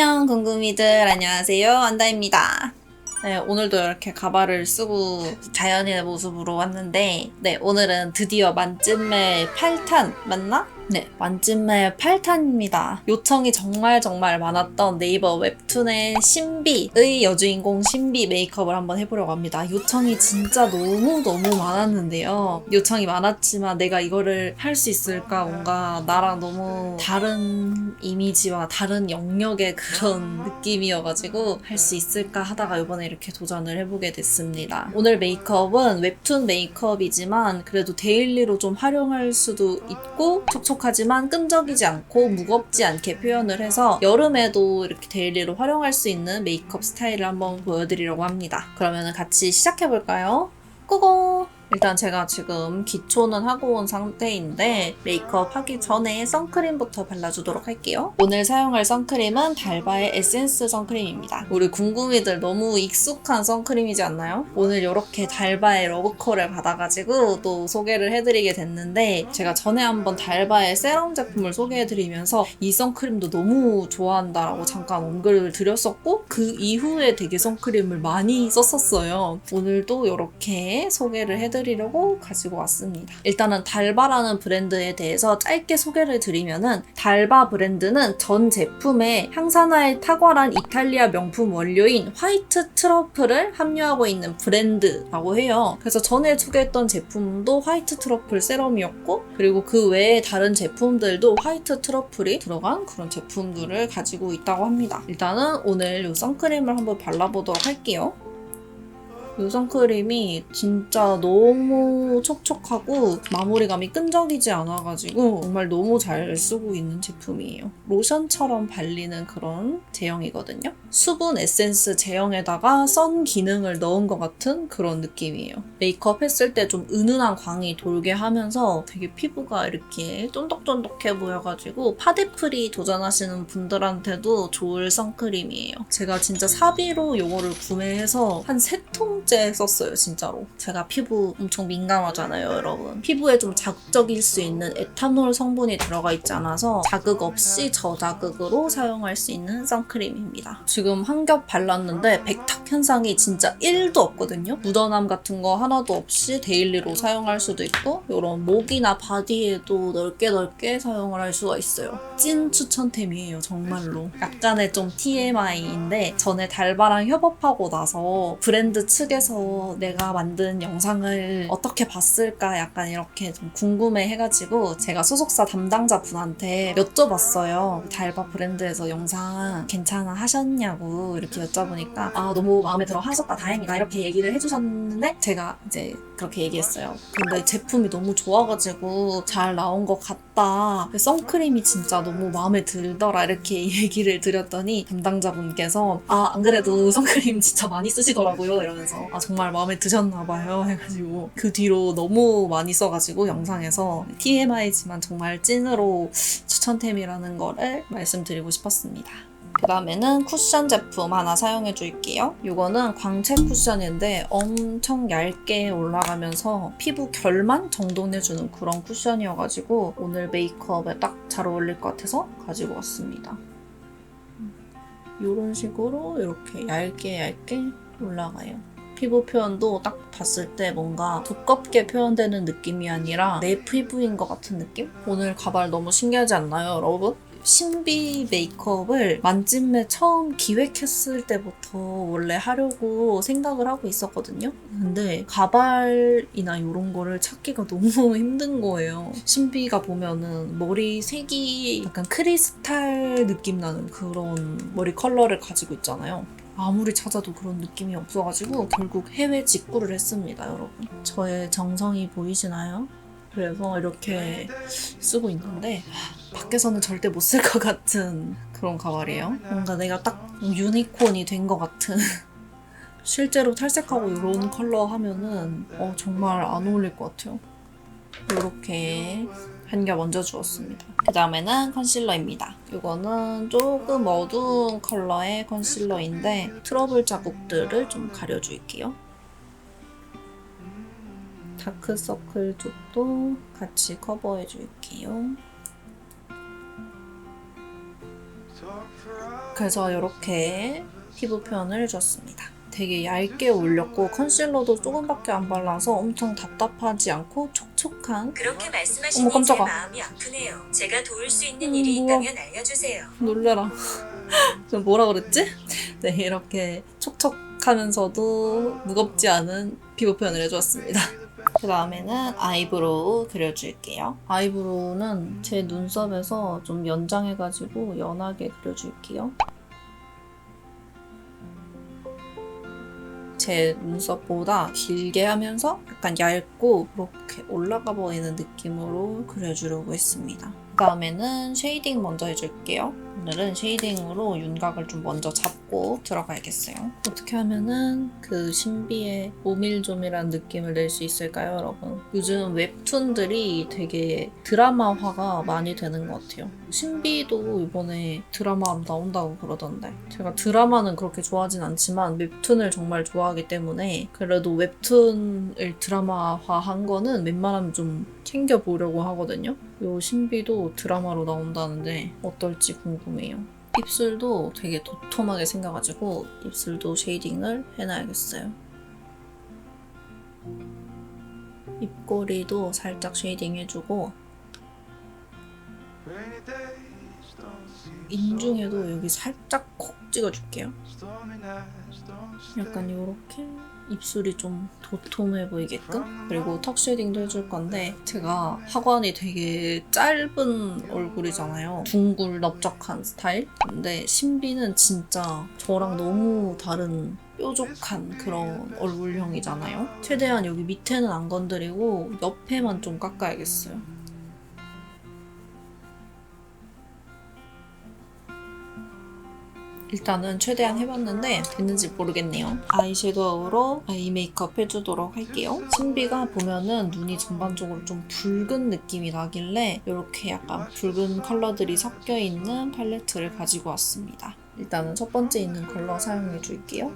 안녕 궁금이들 안녕하세요 안다입니다. 네, 오늘도 이렇게 가발을 쓰고 자연의 모습으로 왔는데 네 오늘은 드디어 만찢매 8탄 맞나? 네, 만찢매 8탄입니다. 요청이 정말 정말 많았던 네이버 웹툰의 신비의 여주인공 신비 메이크업을 한번 해보려고 합니다. 요청이 진짜 너무너무 많았는데요. 요청이 많았지만 내가 이거를 할 수 있을까 뭔가 나랑 너무 다른 이미지와 다른 영역의 그런 느낌이어가지고 할 수 있을까 하다가 이번에 이렇게 도전을 해보게 됐습니다. 오늘 메이크업은 웹툰 메이크업이지만 그래도 데일리로 좀 활용할 수도 있고 촉촉 하지만 끈적이지 않고 무겁지 않게 표현을 해서 여름에도 이렇게 데일리로 활용할 수 있는 메이크업 스타일을 한번 보여드리려고 합니다. 그러면 같이 시작해볼까요? 고고! 일단 제가 지금 기초는 하고 온 상태인데 메이크업 하기 전에 선크림부터 발라주도록 할게요. 오늘 사용할 선크림은 달바의 에센스 선크림입니다. 우리 궁금이들 너무 익숙한 선크림이지 않나요? 오늘 이렇게 달바의 러브콜을 받아가지고 또 소개를 해드리게 됐는데 제가 전에 한번 달바의 세럼 제품을 소개해드리면서 이 선크림도 너무 좋아한다라고 잠깐 언급을 드렸었고 그 이후에 되게 선크림을 많이 썼었어요. 오늘도 이렇게 소개를 해드리 려고 가지고 왔습니다. 일단은 달바라는 브랜드에 대해서 짧게 소개를 드리면은 달바 브랜드는 전 제품에 향산화에 탁월한 이탈리아 명품 원료인 화이트 트러플을 함유하고 있는 브랜드라고 해요. 그래서 전에 소개했던 제품도 화이트 트러플 세럼이었고 그리고 그 외에 다른 제품들도 화이트 트러플이 들어간 그런 제품들을 가지고 있다고 합니다. 일단은 오늘 이 선크림을 한번 발라보도록 할게요. 이 선크림이 진짜 너무 촉촉하고 마무리감이 끈적이지 않아가지고 정말 너무 잘 쓰고 있는 제품이에요. 로션처럼 발리는 그런 제형이거든요. 수분 에센스 제형에다가 선 기능을 넣은 것 같은 그런 느낌이에요. 메이크업 했을 때 좀 은은한 광이 돌게 하면서 되게 피부가 이렇게 쫀득쫀득해 보여가지고 파데프리 도전하시는 분들한테도 좋을 선크림이에요. 제가 진짜 사비로 이거를 구매해서 한 세 통째 썼어요, 진짜로. 제가 피부 엄청 민감하잖아요, 여러분. 피부에 좀 자극적일 수 있는 에탄올 성분이 들어가 있지 않아서 자극 없이 저자극으로 사용할 수 있는 선크림입니다. 지금 한 겹 발랐는데 백탁 현상이 진짜 1도 없거든요. 묻어남 같은 거 하나도 없이 데일리로 사용할 수도 있고 이런 목이나 바디에도 넓게 넓게 사용을 할 수가 있어요. 찐 추천템이에요, 정말로. 약간의 좀 TMI인데 전에 달바랑 협업하고 나서 브랜드 측에 서 내가 만든 영상을 어떻게 봤을까 약간 이렇게 좀 궁금해 해가지고 제가 소속사 담당자 분한테 여쭤봤어요. 달바 브랜드에서 영상 괜찮아 하셨냐고 이렇게 여쭤보니까 아 너무 마음에 들어 하셨다 다행이다 이렇게 얘기를 해주셨는데 제가 이제 그렇게 얘기했어요. 근데 제품이 너무 좋아가지고 잘 나온 것 같다. 선크림이 진짜 너무 마음에 들더라 이렇게 얘기를 드렸더니 담당자분께서 아 안 그래도 선크림 진짜 많이 쓰시더라고요 이러면서 아 정말 마음에 드셨나 봐요 해가지고 그 뒤로 너무 많이 써가지고 영상에서 TMI지만 정말 찐으로 추천템이라는 거를 말씀드리고 싶었습니다. 그 다음에는 쿠션 제품 하나 사용해 줄게요. 이거는 광채 쿠션인데 엄청 얇게 올라가면서 피부 결만 정돈해주는 그런 쿠션이어가지고 오늘 메이크업에 딱 잘 어울릴 것 같아서 가지고 왔습니다. 이런 식으로 이렇게 얇게 얇게 올라가요. 피부 표현도 딱 봤을 때 뭔가 두껍게 표현되는 느낌이 아니라 내 피부인 것 같은 느낌? 오늘 가발 너무 신기하지 않나요, 여러분? 신비 메이크업을 만찢매 처음 기획했을 때부터 원래 하려고 생각을 하고 있었거든요. 근데 가발이나 이런 거를 찾기가 너무 힘든 거예요. 신비가 보면은 머리 색이 약간 크리스탈 느낌 나는 그런 머리 컬러를 가지고 있잖아요. 아무리 찾아도 그런 느낌이 없어가지고 결국 해외 직구를 했습니다, 여러분. 저의 정성이 보이시나요? 그래서 이렇게 쓰고 있는데 밖에서는 절대 못 쓸 것 같은 그런 가발이에요. 뭔가 내가 딱 유니콘이 된 것 같은. 실제로 탈색하고 이런 컬러 하면은 어, 정말 안 어울릴 것 같아요. 이렇게 한겹 얹어 주었습니다. 그 다음에는 컨실러입니다. 이거는 조금 어두운 컬러의 컨실러인데 트러블 자국들을 좀 가려줄게요. 다크서클 쪽도 같이 커버해 줄게요. 그래서 이렇게 피부 표현을 해줬습니다. 되게 얇게 올렸고 컨실러도 조금밖에 안 발라서 엄청 답답하지 않고 촉촉한 그렇게 말씀하시니 어머, 깜짝아. 제 마음이 아프네요. 제가 도울 수 있는 음, 일이 뭐야. 있다면 알려주세요. 놀래라. 좀 뭐라 그랬지? 네, 이렇게 촉촉하면서도 무겁지 않은 피부 표현을 해주었습니다. 그 다음에는 아이브로우 그려줄게요. 아이브로우는 제 눈썹에서 좀 연장해가지고 연하게 그려줄게요. 제 눈썹보다 길게 하면서 약간 얇고 이렇게 올라가 보이는 느낌으로 그려주려고 했습니다. 그 다음에는 쉐이딩 먼저 해줄게요. 오늘은 쉐이딩으로 윤곽을 좀 먼저 잡고 들어가야겠어요. 어떻게 하면은 그 신비의 오밀조밀한 느낌을 낼 수 있을까요, 여러분? 요즘 웹툰들이 되게 드라마화가 많이 되는 것 같아요. 신비도 이번에 드라마 나온다고 그러던데. 제가 드라마는 그렇게 좋아하진 않지만 웹툰을 정말 좋아하기 때문에 그래도 웹툰을 드라마화한 거는 웬만하면 좀 챙겨보려고 하거든요. 요 신비도 드라마로 나온다는데 어떨지 궁금해요. 입술도 되게 도톰하게 생겨가지고 입술도 쉐이딩을 해놔야겠어요. 입꼬리도 살짝 쉐이딩 해주고 인중에도 여기 살짝 콕 찍어줄게요. 약간 이렇게 입술이 좀 도톰해 보이게끔? 그리고 턱 쉐딩도 해줄 건데 제가 하관이 되게 짧은 얼굴이잖아요. 둥글 넓적한 스타일? 근데 신비는 진짜 저랑 너무 다른 뾰족한 그런 얼굴형이잖아요. 최대한 여기 밑에는 안 건드리고 옆에만 좀 깎아야겠어요 일단은 최대한 해봤는데 됐는지 모르겠네요. 아이섀도우로 아이 메이크업 해주도록 할게요. 신비가 보면은 눈이 전반적으로 좀 붉은 느낌이 나길래 이렇게 약간 붉은 컬러들이 섞여 있는 팔레트를 가지고 왔습니다. 일단은 첫 번째 있는 컬러 사용해 줄게요.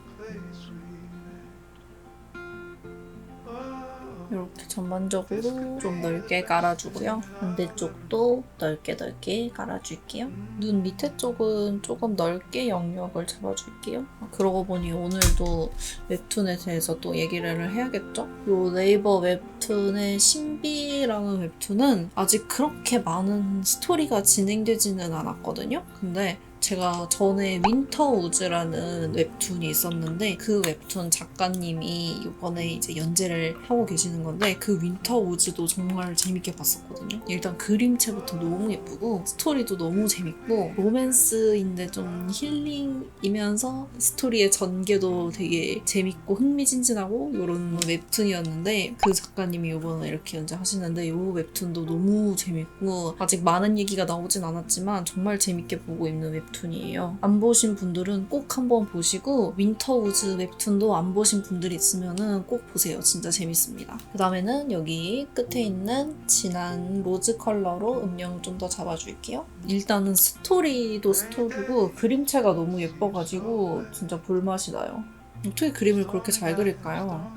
이렇게 전반적으로 좀 넓게 깔아주고요. 반대쪽도 넓게 넓게 깔아줄게요. 눈 밑에 쪽은 조금 넓게 영역을 잡아줄게요. 아, 그러고 보니 오늘도 웹툰에 대해서 또 얘기를 해야겠죠? 요 네이버 웹툰의 신비라는 웹툰은 아직 그렇게 많은 스토리가 진행되지는 않았거든요. 근데 제가 전에 윈터 우즈라는 웹툰이 있었는데 그 웹툰 작가님이 이번에 이제 연재를 하고 계시는 건데 그 윈터 우즈도 정말 재밌게 봤었거든요. 일단 그림체부터 너무 예쁘고 스토리도 너무 재밌고 로맨스인데 좀 힐링이면서 스토리의 전개도 되게 재밌고 흥미진진하고 이런 웹툰이었는데 그 작가님이 이번에 이렇게 연재하시는데 이 웹툰도 너무 재밌고 아직 많은 얘기가 나오진 않았지만 정말 재밌게 보고 있는 웹툰 웹툰이에요. 안 보신 분들은 꼭 한번 보시고 윈터우즈 웹툰도 안 보신 분들이 있으면은 꼭 보세요. 진짜 재밌습니다. 그 다음에는 여기 끝에 있는 진한 로즈 컬러로 음영을 좀 더 잡아줄게요. 일단은 스토리도 스토리고 그림체가 너무 예뻐가지고 진짜 볼맛이 나요. 어떻게 그림을 그렇게 잘 그릴까요?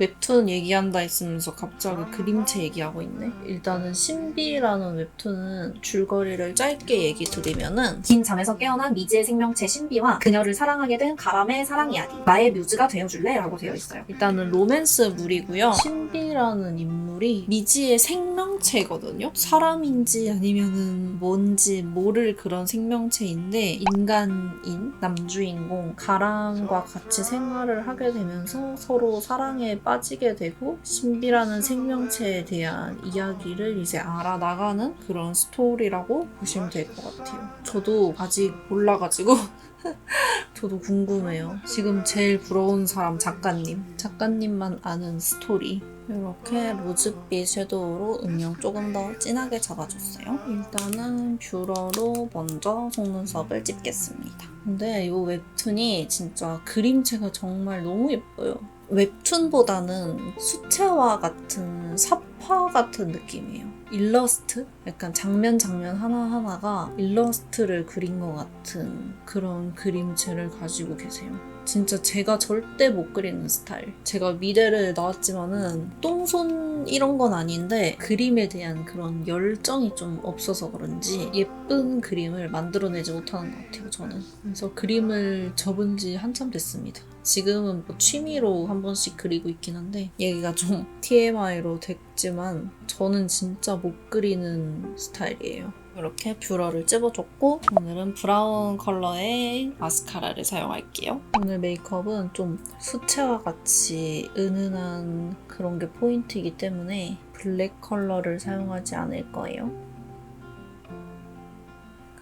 웹툰 얘기한다 했으면서 갑자기 그림체 얘기하고 있네. 일단은 신비라는 웹툰은 줄거리를 짧게 얘기 드리면은 긴 잠에서 깨어난 미지의 생명체 신비와 그녀를 사랑하게 된 가람의 사랑 이야기. 나의 뮤즈가 되어줄래? 라고 되어 있어요. 일단은 로맨스물이고요. 신비라는 인물이 미지의 생명체거든요. 사람인지 아니면은 뭔지 모를 그런 생명체인데 인간인 남주인공 가랑과 같이 생활을 하게 되면서 서로 사랑에 빠 지게 되고 신비라는 생명체에 대한 이야기를 이제 알아나가는 그런 스토리라고 보시면 될 것 같아요. 저도 아직 몰라가지고 저도 궁금해요. 지금 제일 부러운 사람 작가님. 작가님만 아는 스토리. 이렇게 로즈빛 섀도우로 음영 조금 더 진하게 잡아줬어요. 일단은 뷰러로 먼저 속눈썹을 찝겠습니다. 근데 이 웹툰이 진짜 그림체가 정말 너무 예뻐요. 웹툰보다는 수채화 같은 삽화 같은 느낌이에요. 일러스트? 약간 장면 장면 하나하나가 일러스트를 그린 것 같은 그런 그림체를 가지고 계세요. 진짜 제가 절대 못 그리는 스타일. 제가 미대를 나왔지만은 똥손 이런 건 아닌데 그림에 대한 그런 열정이 좀 없어서 그런지 예쁜 그림을 만들어내지 못하는 것 같아요, 저는. 그래서 그림을 접은 지 한참 됐습니다. 지금은 뭐 취미로 한 번씩 그리고 있긴 한데 얘기가 좀 TMI로 됐지만 저는 진짜 못 그리는 스타일이에요. 이렇게 뷰러를 찝어줬고 오늘은 브라운 컬러의 마스카라를 사용할게요. 오늘 메이크업은 좀 수채화 같이 은은한 그런 게 포인트이기 때문에 블랙 컬러를 사용하지 않을 거예요.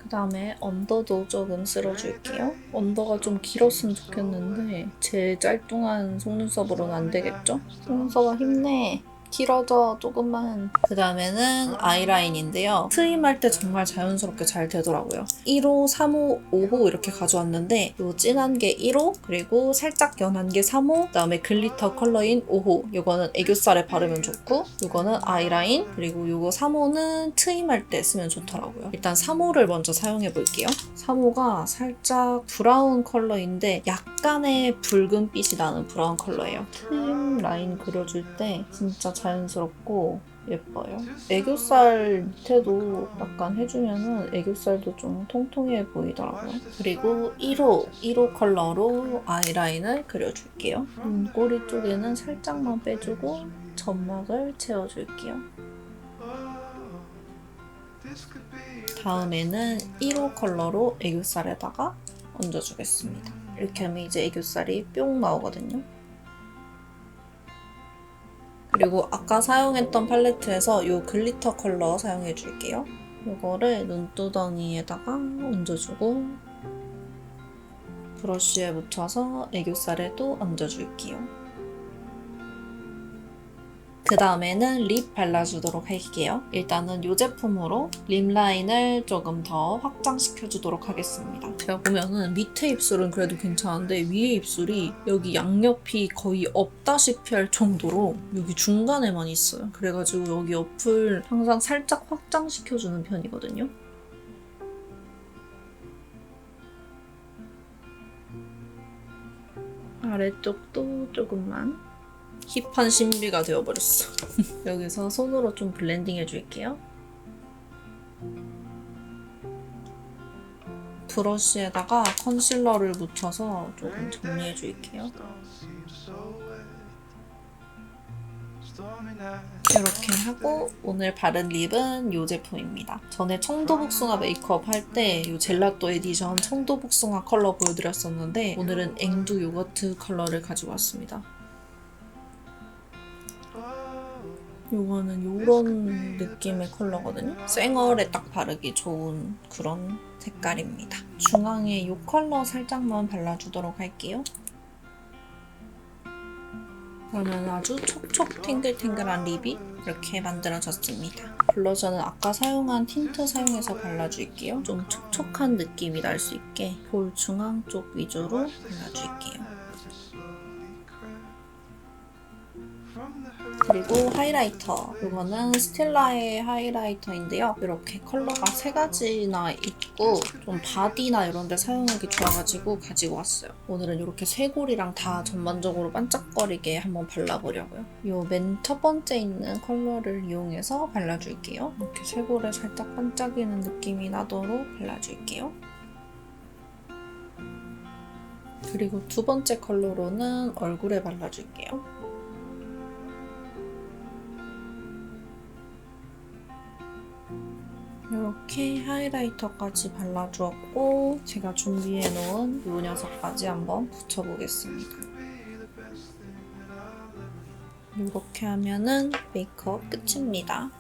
그 다음에 언더도 조금 쓸어줄게요. 언더가 좀 길었으면 좋겠는데 제 짤뚱한 속눈썹으로는 안 되겠죠? 속눈썹아 힘내. 길어져 조금만. 그 다음에는 아이라인인데요. 트임할 때 정말 자연스럽게 잘 되더라고요. 1호, 3호, 5호 이렇게 가져왔는데 요 진한 게 1호 그리고 살짝 연한 게 3호 그 다음에 글리터 컬러인 5호. 요거는 애교살에 바르면 좋고 요거는 아이라인 그리고 요거 3호는 트임할 때 쓰면 좋더라고요. 일단 3호를 먼저 사용해 볼게요. 3호가 살짝 브라운 컬러인데 약간의 붉은빛이 나는 브라운 컬러예요. 트임 라인 그려줄 때 진짜 자연스럽고 예뻐요. 애교살 밑에도 약간 해주면은 애교살도 좀 통통해 보이더라고요. 그리고 1호, 1호 컬러로 아이라인을 그려줄게요. 눈꼬리 쪽에는 살짝만 빼주고 점막을 채워줄게요. 다음에는 1호 컬러로 애교살에다가 얹어주겠습니다. 이렇게 하면 이제 애교살이 뿅 나오거든요. 그리고 아까 사용했던 팔레트에서 이 글리터 컬러 사용해 줄게요. 이거를 눈두덩이에다가 얹어주고 브러쉬에 묻혀서 애교살에도 얹어줄게요. 그 다음에는 립 발라주도록 할게요. 일단은 이 제품으로 립 라인을 조금 더 확장시켜주도록 하겠습니다. 제가 보면은 밑에 입술은 그래도 괜찮은데 위에 입술이 여기 양옆이 거의 없다시피 할 정도로 여기 중간에만 있어요. 그래가지고 여기 옆을 항상 살짝 확장시켜주는 편이거든요. 아래쪽도 조금만 힙한 신비가 되어버렸어. 여기서 손으로 좀 블렌딩 해줄게요. 브러쉬에다가 컨실러를 묻혀서 조금 정리해 줄게요. 이렇게 하고 오늘 바른 립은 이 제품입니다. 전에 청도복숭아 메이크업 할 때 이 젤라또 에디션 청도복숭아 컬러 보여드렸었는데 오늘은 앵두 요거트 컬러를 가지고 왔습니다. 요거는 요런 느낌의 컬러거든요. 쌩얼에 딱 바르기 좋은 그런 색깔입니다. 중앙에 요 컬러 살짝만 발라주도록 할게요. 그러면 아주 촉촉 탱글탱글한 립이 이렇게 만들어졌습니다. 블러셔는 아까 사용한 틴트 사용해서 발라줄게요. 좀 촉촉한 느낌이 날 수 있게 볼 중앙 쪽 위주로 발라줄게요. 그리고 하이라이터. 이거는 스텔라의 하이라이터인데요. 이렇게 컬러가 세 가지나 있고 좀 바디나 이런 데 사용하기 좋아가지고 가지고 왔어요. 오늘은 이렇게 쇄골이랑 다 전반적으로 반짝거리게 한번 발라보려고요. 이 맨 첫 번째 있는 컬러를 이용해서 발라줄게요. 이렇게 쇄골에 살짝 반짝이는 느낌이 나도록 발라줄게요. 그리고 두 번째 컬러로는 얼굴에 발라줄게요. 이렇게 하이라이터까지 발라주었고 제가 준비해놓은 이 녀석까지 한번 붙여보겠습니다. 이렇게 하면은 메이크업 끝입니다.